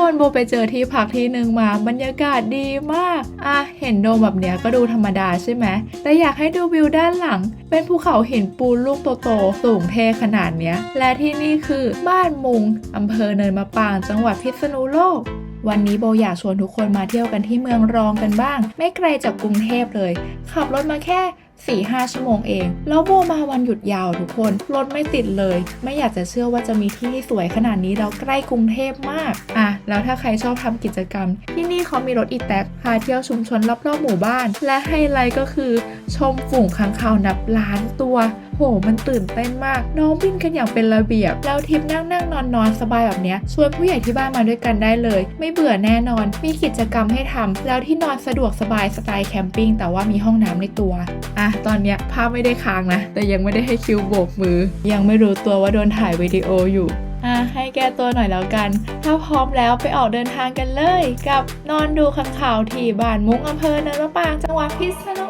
คนโบไปเจอที่พักที่หนึ่งมาบรรยากาศดีมาก อะ เห็นโดมแบบเนี้ยก็ดูธรรมดาใช่ไหม แต่อยากให้ดูวิวด้านหลัง เป็นภูเขาหินปูนลูกโตๆสูงเทขนาดเนี้ย และที่นี่คือบ้านมุงอำเภอเนินมะปรางจังหวัดพิษณุโลกวันนี้โบอยากชวนทุกคนมาเที่ยวกันที่เมืองรองกันบ้าง ไม่ไกลจากกรุงเทพเลย ขับรถมาแค่ 4-5 ชั่วโมงเอง แล้วโบมาวันหยุดยาวทุกคน รถไม่ติดเลย ไม่อยากจะเชื่อว่าจะมีที่สวยขนาดนี้แล้วใกล้กรุงเทพมาก อะ แล้วถ้าใครชอบทำกิจกรรม ที่นี่เขามีรถอีแท็กพาเที่ยวชุมชนรอบๆหมู่บ้าน และไฮไลท์ก็คือ ชมฝูงค้างคาวนับล้านตัว หมันตื่นเต้นมาก น้องบินกันอย่างเป็นระเบียบ แล้วทริปนั่งนั่งนอนนอนสบายแบบเนี้ยชวนผู้ใหญ่ที่บ้านมาด้วยกันได้เลย ไม่เบื่อแน่นอน มีกิจกรรมให้ทำแล้วที่นอนสะดวกสบายสไตล์แคมปิ้งแต่ว่ามีห้องน้ำในตัวอะตอนเนี้ยภาพไม่ได้ค้างนะ แต่ยังไม่ได้ให้คิวโบกมือ ยังไม่รู้ตัวว่าโดนถ่ายวิดีโออยู่อะให้แก้ตัวหน่อยแล้วกัน ถ้าพร้อมแล้วไปออกเดินทางกันเลย กับนอนดูข่าวที่บ้านมุ้งอำเภอเนินมะปางจังหวัดพิษณุโลก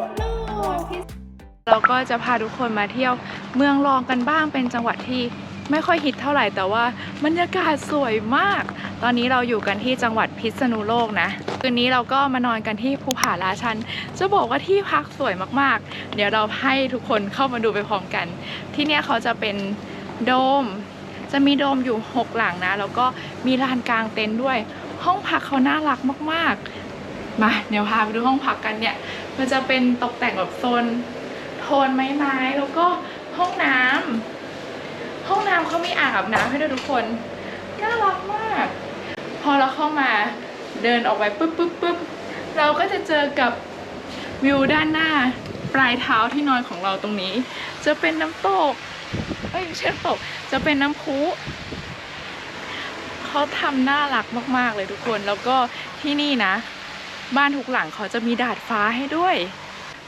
เราก็จะพาทุกคนมาเที่ยวเมืองรองกันบ้างเป็นจังหวัดที่ไม่ค่อยฮิตเท่าไหร่แต่ว่าบรรยากาศสวยมาก ตอนนี้เราอยู่กันที่จังหวัดพิษณุโลกนะ คืนนี้เราก็มานอนกันที่ภูผาราชัน จะบอกว่าที่พักสวยมากๆ เดี๋ยวเราให้ทุกคนเข้ามาดูไปพร้อมกัน ที่เนี่ยเขาจะเป็นโดม จะมีโดมอยู่ 6 หลังนะ แล้วก็มีลานกลางเต็นท์ด้วย ห้องพักเขาน่ารักมากๆ มาเดี๋ยวพาไปดูห้องพักกันเนี่ย มันจะเป็นตกแต่งแบบโซน นไม้ไม้แล้วก็ห้องน้ำห้องน้ำเขามีอ่างอาบน้ำให้ด้วยทุกคนน่ารักมาก พอเราเข้ามาเดินออกไปปุ๊บปุ๊บปุ๊บเราก็จะเจอกับวิวด้านหน้าปลายเท้าที่นอนของเราตรงนี้ จะเป็นน้ำตกเอ้ยไม่ใช่น้ำตกจะเป็นน้ำพุเขาทำน่ารักมาก ๆ เลยทุกคนแล้วก็ที่นี่นะ บ้านทุกหลังเขาจะมีดาดฟ้าให้ด้วย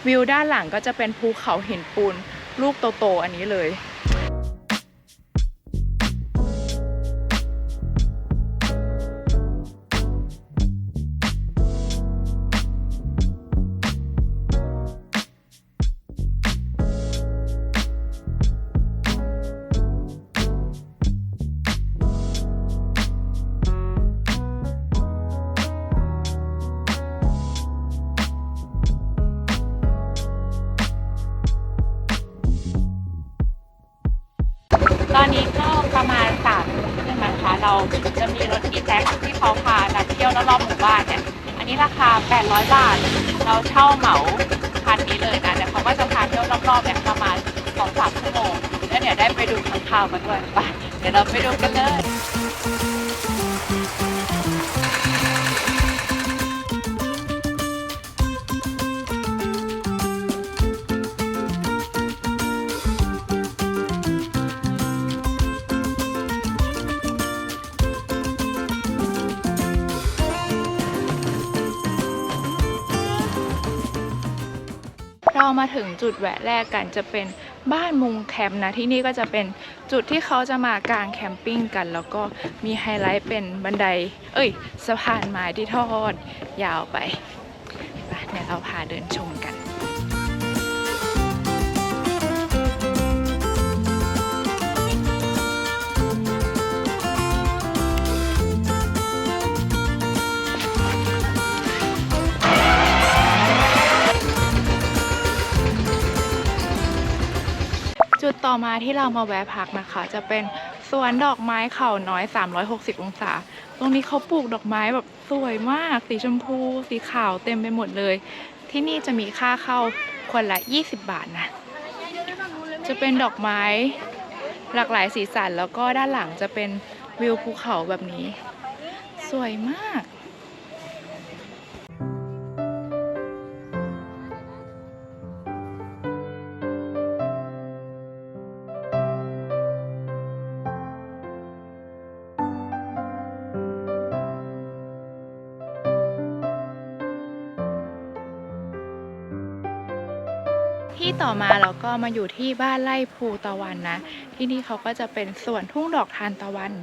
วิวด้านหลังก็จะเป็นภูเขาหินปูนลูกโตๆอันนี้เลย เราจะมีรถอีแท็กที่เขาพานักเที่ยวรอบๆหมู่บ้านเนี่ยอันนี้ราคา 800 บาท เราเช่าเหมาคันนี้เลยนะเดี๋ยวเขาก็จะพาเที่ยวรอบๆเนี่ยประมาณ2-3ชั่วโมงแล้วเดี๋ยวได้ไปดูข้างข่าวมาด้วยไปเดี๋ยวเราไปดูกันเลย มาถึงจุดแวะแรกกันจะเป็นบ้านมุงแคมป์นะที่นี่ก็จะเป็นจุดที่เขาจะมากางแคมปิ้งกัน แล้วก็มีไฮไลท์เป็นบันได เอ้ยสะพานไม้ที่ทอดยาวไปไปเดี๋ยวเราพาเดินชมกัน จุดต่อมาที่เรามาแวะพักนะคะ จะเป็นสวนดอกไม้เขาน้อย 360 องศา ตรงนี้เขาปลูกดอกไม้แบบสวยมาก สีชมพู สีขาวเต็มไปหมดเลย ที่นี่จะมีค่าเข้าคนละ 20 บาทนะ จะเป็นดอกไม้หลากหลายสีสันแล้วก็ด้านหลังจะเป็นวิวภูเขาแบบนี้ สวยมาก มาเราก็มาอยู่ที่บ้านไร่ภูตะวันนะ ที่นี่เขาก็จะเป็นสวนทุ่งดอกทานตะวัน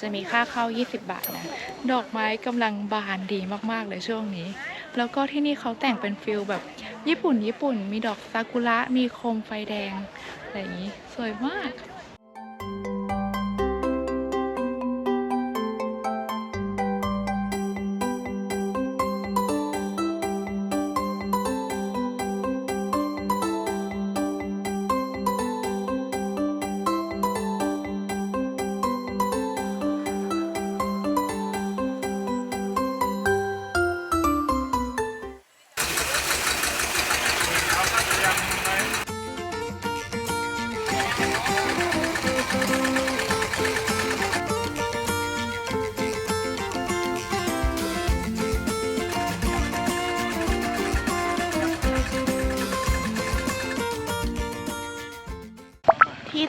จะมีค่าเข้า 20 บาทนะ ดอกไม้กำลังบานดีมากๆเลยช่วงนี้ แล้วก็ที่นี่เขาแต่งเป็นฟิลแบบญี่ปุ่นญี่ปุ่น มีดอกซากุระ มีโคมไฟแดงอะไรอย่างนี้ สวยมาก「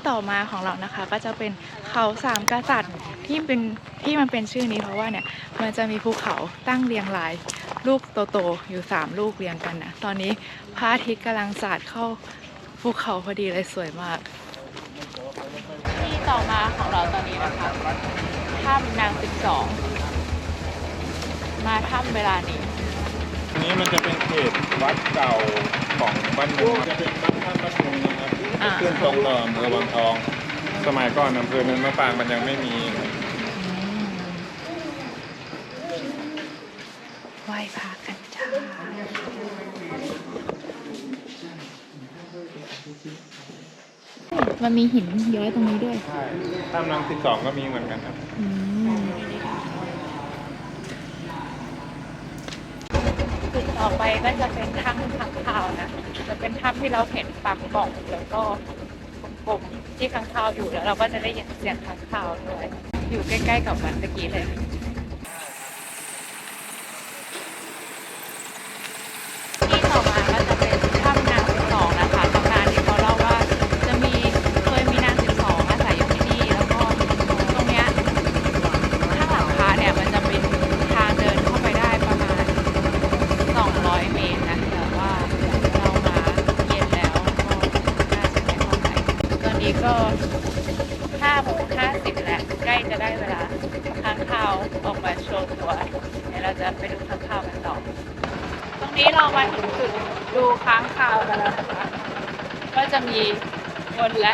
ต่อมาของเรานะคะ ก็จะเป็นเขาสามกษัตริย์ที่เป็นที่มันเป็นชื่อนี้เพราะว่าเนี่ยมันจะมีภูเขาตั้งเรียงรายลูกโตๆอยู่สามลูกเรียงกันนะตอนนี้พระอาทิตย์กำลังสาดเข้าภูเขาพอดีเลยสวยมาก ที่ต่อมาของเราตอนนี้นะคะถ้ำนางสิบสองมาถ้ำเวลานี้อันนี้มันจะเป็นเขตวัดเก่าของบ้านมุงจะเป็นบ้านท่านบ้านมุงนะครับ อ่า ขึ้นตรงต่ออำเภอวังทอง สมัยก่อนอำเภอเนินมะปรางมันยังไม่มีไหว้พระกันจ้ามันมีหินย้อยตรงนี้ด้วยใช่ถ้ำนางสิบสองก็มีเหมือนกันครับจุด ต่อไปก็จะเป็นถ้ำขังข่าวนะ จะเป็นถ้ำที่เราเห็นปากกล่องแล้วก็กลมๆที่ขังข่าวอยู่แล้วเราก็จะได้ยินเสียงขังข่าวด้วย อยู่ใกล้ๆกับวันตะกี้เลย ที่ต่อมาก็จะเป็นถ้ำนางสิบสองนะคะตำนานที่เขาเล่าว่าจะมีเคยมีนางสิบสองอาศัยอยู่ที่นี่แล้วก็ตรงเนี้ยข้างหลังพระเนี่ยมันจะเป็นทางเดินเข้าไปได้ประมาณ 200 เมตรนะแต่ว่าเรามาเย็นแล้วก็น่าจะไม่เท่าไหร่ตอนนี้ก็5โมง50แล้วใกล้จะได้เวลาค้างคาวออกมาโชว์ตัวเดี๋ยวเราจะไปดูค้างคาวกันต่อ ตรงนี้เรามาถึงจุดดูค้างคาว กันแล้วนะคะก็จะมีคนและ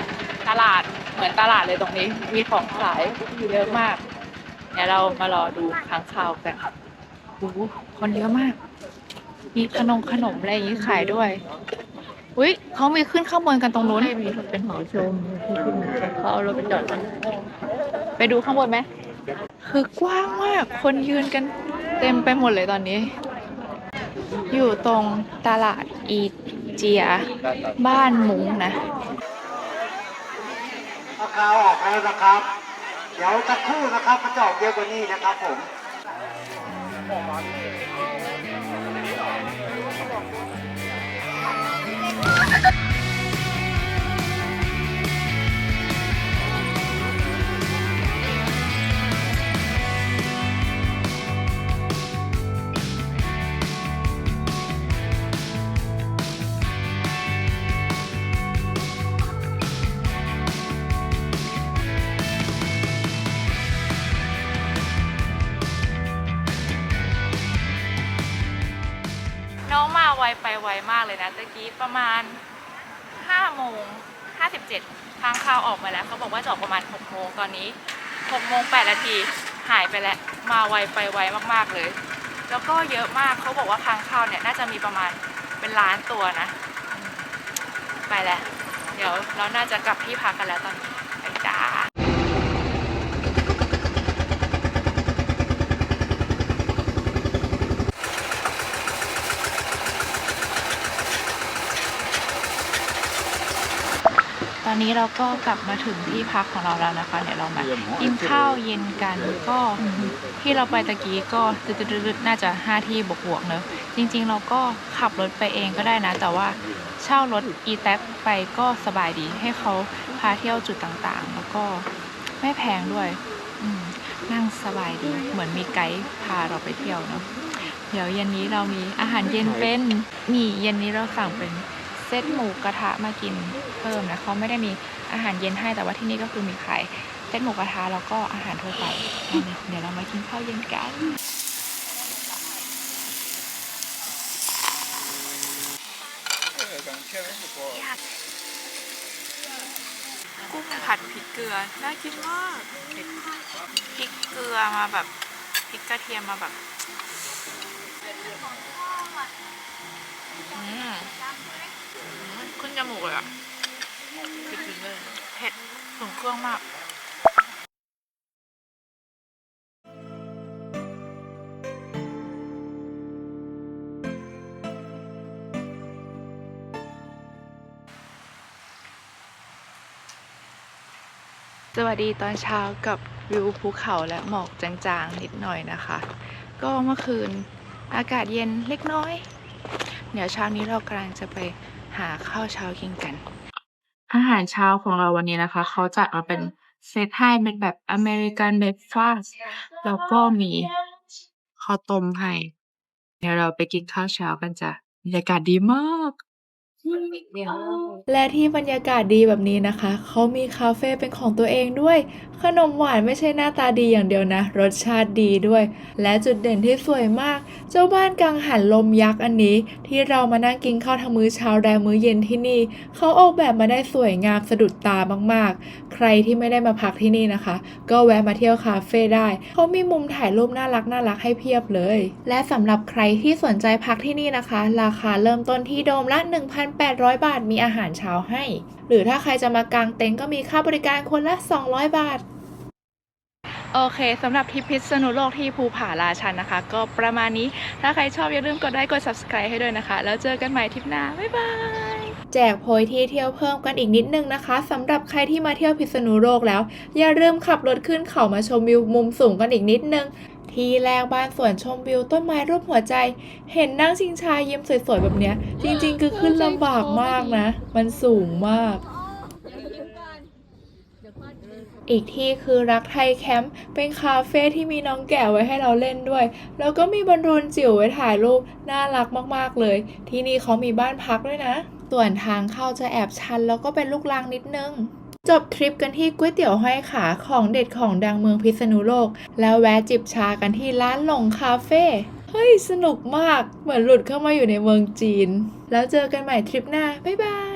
ตลาดเหมือนตลาดเลยตรงนี้ มีของขายเยอะมากเดี๋ยวเรามารอดูค้างคาวกันโอ้โหคนเยอะมาก มีขนมขนมอะไรอย่างนี้ขายด้วยอุ้ยเขามีขึ้นข้างบนกันตรงนู้นมีเป็นหอชมที่ขึ้นมาเขาเอารถไปจอดกันไปดูข้างบนไหมคือกว้างมากคนยืนกันเต็มไปหมดเลยตอนนี้ อยู่ตรงตลาดอี เจีย บ้านมุงนะราคาออกแล้วนะครับ เดี๋ยวสักครู่นะครับมันจะออกเยอะกว่านี้นะครับผม ไวไปไวมากเลยนะตะกี้ประมาณ5โมง57ทางข่าวออกมาแล้วเขาบอกว่าจะออกประมาณ6โมงตอนนี้6โมง8นาทีหายไปแล้วมาไวไปไวมากๆเลย แล้วก็เยอะมากเขาบอกว่าค้างคาวเนี่ยน่าจะมีประมาณเป็นล้านตัวนะ ไปแล้วเดี๋ยวเราน่าจะกลับที่พักกันแล้วตอนนี้ไปจ้า ต อนนี้เราก็กลับมาถึงที่พักของเราแล้วนะคะ เดี๋ยวเรามากินข้าวเย็นกันก็ที่เราไปตะกี้ก็ตึดๆๆน่าจะ5ที่บวกๆเนอะจริง ๆ เราก็ขับรถไปเองก็ได้นะ แต่ว่าเช่ารถอีแท็ไปก็สบายดีให้เขาพาเที่ยวจุดต่างๆ แล้วก็ไม่แพงด้วยนั่งสบายดีเหมือนมีไกด์พาเราไปเที่ยวเนาะเดี๋ยวเย็นนี้เรามีอาหารเย็นเป็นนี่เย็นนี้เราสั่งเป็น เซตหมูกระทะมากินเพิ่มนะเขาไม่ได้มีอาหารเย็นให้แต่ว่าที่นี่ก็คือมีขายเซตหมูกระทะแล้วก็อาหารทั่วไปเอาเดี๋ยวเรามากินข้าวเย็นกันกุ้งผัดพริกเกลือน่ากินมากพริกเกลือมาแบบพริกกระเทียมมาแบบ มูกเลยอะเผ็ดเลยเผ็ดถึงเครื่องมากสวัสดีตอนเช้ากับวิวภูเขาและหมอกจางๆ นิดหน่อยนะคะ ก็เมื่อคืนอากาศเย็นเล็กน้อย เดี๋ยวเช้านี้เรากำลังจะไป หาข้าวเช้ากินกัน อาหารเช้าของเราวันนี้นะคะ เขาจัดมาเป็นเซตให้เป็นแบบอเมริกันเบรคฟาสต์แล้วก็มีข้าวต้มให้ เดี๋ยวเราไปกินข้าวเช้ากันจ้ะบรรยากาศดีมาก และที่บรรยากาศดีแบบนี้นะคะ เขามีคาเฟ่เป็นของตัวเองด้วย ขนมหวานไม่ใช่หน้าตาดีอย่างเดียวนะ รสชาติดีด้วย และจุดเด่นที่สวยมาก เจ้าบ้านกังหันลมยักษ์อันนี้ ที่เรามานั่งกินข้าวทั้งมื้อเช้าและมื้อเย็นที่นี่ เขาออกแบบมาได้สวยงามสะดุดตามากๆ ใครที่ไม่ได้มาพักที่นี่นะคะ ก็แวะมาเที่ยวคาเฟ่ได้ เขามีมุมถ่ายรูปน่ารักน่ารักให้เพียบเลย และสำหรับใครที่สนใจพักที่นี่นะคะ ราคาเริ่มต้นที่โดมละ1,800 บาทมีอาหารเช้าให้ หรือถ้าใครจะมากางเต็นท์ก็มีค่าบริการคนละ 200 บาท โอเคสำหรับทริปพิษณุโลกที่ภูผาราชันนะคะ ก็ประมาณนี้ถ้าใครชอบอย่าลืมกดไลค์กด subscribe ให้ด้วยนะคะ แล้วเจอกันใหม่ทริปหน้า บ๊ายบายแจกโพยที่เที่ยวเพิ่มกันอีกนิดนึงนะคะสำหรับใครที่มาเที่ยวพิษณุโลกแล้ว อย่าลืมขับรถขึ้นเขามาชมวิวมุมสูงกันอีกนิดนึง ที่แรกบ้านสวนชมวิวต้นไม้รูปหัวใจ เห็นนั่งชิงชายิ้มสวยๆแบบเนี้ย จริงๆ คือขึ้นลำบากมากนะ มันสูงมาก อีกที่คือรักไทยแคมป์เป็นคาเฟ่ที่มีน้องแก่ไว้ให้เราเล่นด้วย แล้วก็มีบอลลูนจิ๋วไว้ถ่ายรูป น่ารักมากๆเลย ที่นี่เขามีบ้านพักด้วยนะ ส่วนทางเข้าจะแอบชันแล้วก็เป็นลูกลังนิดนึง จบทริปกันที่ก๋วยเตี๋ยวห้อยขาของเด็ดของดังเมืองพิษณุโลก แล้วแวะจิบชากันที่ร้านหลงคาเฟ่เฮ้ย สนุกมาก เหมือนหลุดเข้ามาอยู่ในเมืองจีน แล้วเจอกันใหม่ทริปหน้า บ๊ายบาย